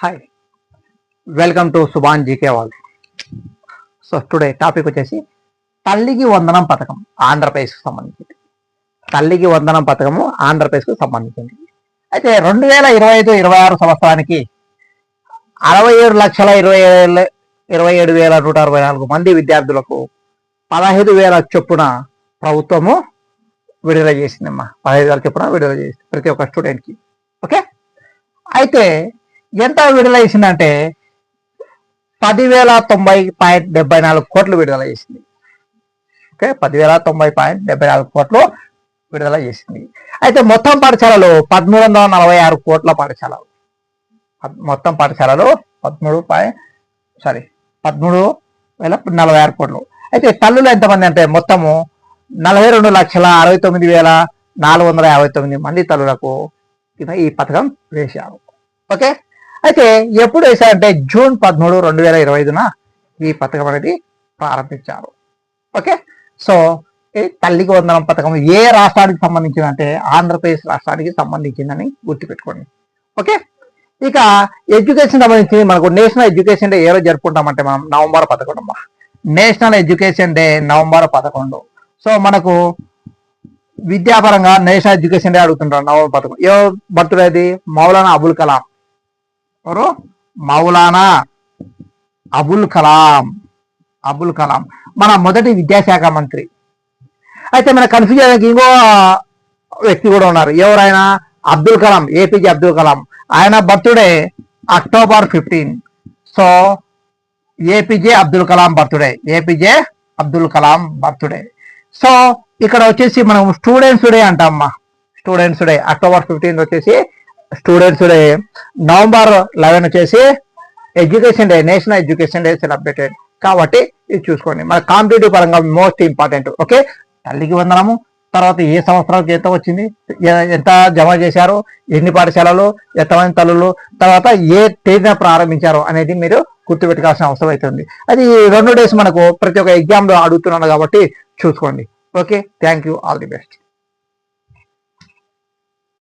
Hi welcome to Subhan GK wall so today topic వచ్చేసి తల్లికి వందనం పథకం ఆంధ్రప్రదేశ్కి సంబంధించింది. తల్లికి వందనం పథకము ఆంధ్రప్రదేశ్కు సంబంధించింది. అయితే రెండు వేల ఇరవై ఐదు ఇరవై ఆరు సంవత్సరానికి అరవై ఏడు లక్షల ఇరవై ఏళ్ళ ఇరవై ఏడు వేల నూట అరవై నాలుగు మంది విద్యార్థులకు పదహైదు వేల చొప్పున ప్రభుత్వము విడుదల చేసిందమ్మా. పదహైదు వేల చొప్పున విడుదల చేసింది ప్రతి ఒక్క స్టూడెంట్కి. ఓకే? అయితే ఎంత విడుదల చేసిందంటే పదివేల తొంభై పాయింట్ డెబ్బై నాలుగు కోట్లు విడుదల చేసింది ఓకే పదివేల తొంభై పాయింట్ డెబ్బై నాలుగు కోట్లు విడుదల చేసింది అయితే మొత్తం పాఠశాలలు పదమూడు వందల నలభై ఆరు కోట్ల పాఠశాలలు. మొత్తం పాఠశాలలు పదమూడు పాయింట్ సారీ పదమూడు వేల నలభై ఆరు కోట్లు. అయితే తల్లులు ఎంతమంది అంటే మొత్తము నలభై రెండు లక్షల అరవై తొమ్మిది వేల నాలుగు వందల యాభై తొమ్మిది మంది తల్లులకు ఈ పథకం వేశారు. ఓకే అయితే ఎప్పుడు వేశారంటే జూన్ పదమూడు రెండు వేల ఇరవై ఐదున ఈ పథకం అనేది ప్రారంభించారు. ఓకే? సో ఈ తల్లికి వందనం పథకం ఏ రాష్ట్రానికి సంబంధించిందంటే ఆంధ్రప్రదేశ్ రాష్ట్రానికి సంబంధించిందని గుర్తుపెట్టుకోండి. ఓకే? ఇక ఎడ్యుకేషన్ సంబంధించి మనకు నేషనల్ ఎడ్యుకేషన్ డే ఏ జరుపుకుంటామంటే మనం నవంబర్ పదకొండు అమ్మా. నేషనల్ ఎడ్యుకేషన్ డే నవంబర్ పదకొండు. సో మనకు విద్యాపరంగా నేషనల్ ఎడ్యుకేషన్ డే అడుగుతుంటారు నవంబర్ పదకొండు. ఏ బర్త్డే అది? మౌలానా అబుల్ కలాం. ఎవరు? మౌలానా అబుల్ కలాం. అబుల్ కలాం. మన మొదటి విద్యాశాఖ మంత్రి. అయితే మన కన్ఫ్యూజన్ ఇంకో వ్యక్తి కూడా ఉన్నారు. ఎవరైనా? అబ్దుల్ కలాం ఏపీజే అబ్దుల్ కలాం. ఆయన birthday October fifteen. So APJ Abdul Kalam birthday. APJ Abdul Kalam birthday. So ఇక్కడ వచ్చేసి మనం స్టూడెంట్స్ డే అంటామ్మా స్టూడెంట్స్ డే. అక్టోబర్ ఫిఫ్టీన్త్ వచ్చేసి స్టూడెంట్స్ డే నవంబర్ లెవెన్ వచ్చేసి education day national education day celebrated కాబట్టి ఇది చూసుకోండి. మన కాంపిటేటివ్ పరంగా మోస్ట్ ఇంపార్టెంట్ ఓకే? తల్లికి వందనము. తర్వాత ఏ సంవత్సరాలకు ఎంత వచ్చింది? ఎంత జమ చేశారు? ఎన్ని పాఠశాలలు? ఎంతమంది తల్లులు? తర్వాత ఏ తేదీన ప్రారంభించారు అనేది మీరు గుర్తుపెట్టుకోవాల్సిన అవసరం అవుతుంది. అది రెండు డేస్ మనకు ప్రతి ఒక్క ఎగ్జామ్లో అడుగుతున్నాను కాబట్టి చూసుకోండి. Okay? Thank you all the best